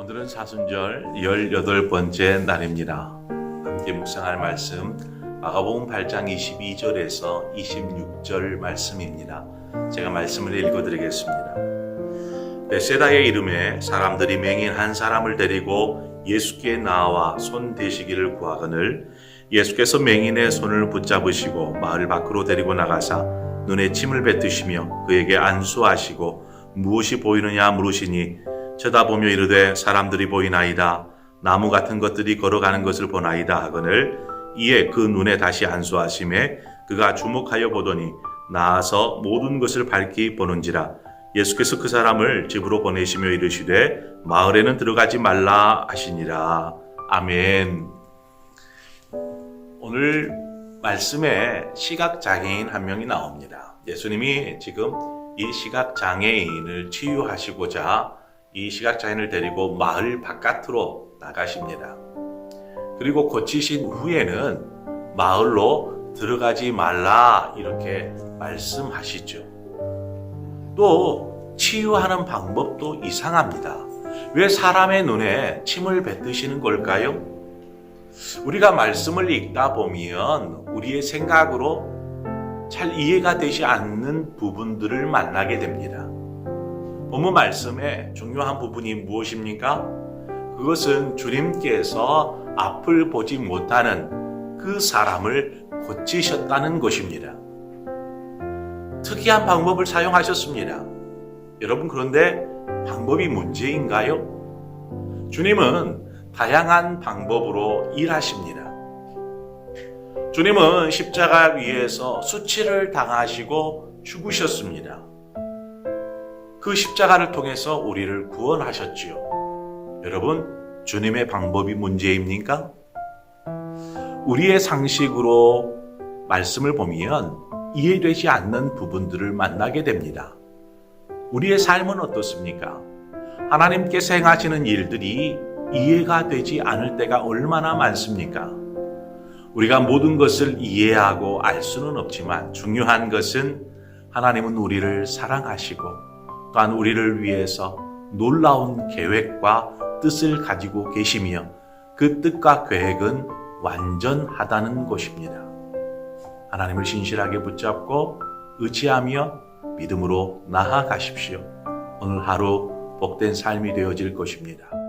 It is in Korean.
오늘은 사순절 18번째 날입니다. 함께 묵상할 말씀 마가복음 8장 22절에서 26절 말씀입니다. 제가 말씀을 읽어드리겠습니다. 베세다의 이름에 사람들이 맹인 한 사람을 데리고 예수께 나와 손 대시기를 구하거늘 예수께서 맹인의 손을 붙잡으시고 마을 밖으로 데리고 나가사 눈에 침을 뱉으시며 그에게 안수하시고 무엇이 보이느냐 물으시니 쳐다보며 이르되 사람들이 보이나이다. 나무 같은 것들이 걸어가는 것을 보나이다 하거늘 이에 그 눈에 다시 안수하심에 그가 주목하여 보더니 나아서 모든 것을 밝히 보는지라. 예수께서 그 사람을 집으로 보내시며 이르시되 마을에는 들어가지 말라 하시니라. 아멘. 오늘 말씀에 시각 장애인 한 명이 나옵니다. 예수님이 지금 이 시각 장애인을 치유하시고자 이 시각 장애인을 데리고 마을 바깥으로 나가십니다. 그리고 고치신 후에는 마을로 들어가지 말라 이렇게 말씀하시죠. 또 치유하는 방법도 이상합니다. 왜 사람의 눈에 침을 뱉으시는 걸까요? 우리가 말씀을 읽다 보면 우리의 생각으로 잘 이해가 되지 않는 부분들을 만나게 됩니다. 본문 말씀의 중요한 부분이 무엇입니까? 그것은 주님께서 앞을 보지 못하는 그 사람을 고치셨다는 것입니다. 특이한 방법을 사용하셨습니다. 여러분, 그런데 방법이 문제인가요? 주님은 다양한 방법으로 일하십니다. 주님은 십자가 위에서 수치를 당하시고 죽으셨습니다. 그 십자가를 통해서 우리를 구원하셨지요. 여러분, 주님의 방법이 문제입니까? 우리의 상식으로 말씀을 보면 이해되지 않는 부분들을 만나게 됩니다. 우리의 삶은 어떻습니까? 하나님께서 행하시는 일들이 이해가 되지 않을 때가 얼마나 많습니까? 우리가 모든 것을 이해하고 알 수는 없지만 중요한 것은 하나님은 우리를 사랑하시고 또한 우리를 위해서 놀라운 계획과 뜻을 가지고 계시며 그 뜻과 계획은 완전하다는 것입니다. 하나님을 신실하게 붙잡고 의지하며 믿음으로 나아가십시오. 오늘 하루 복된 삶이 되어질 것입니다.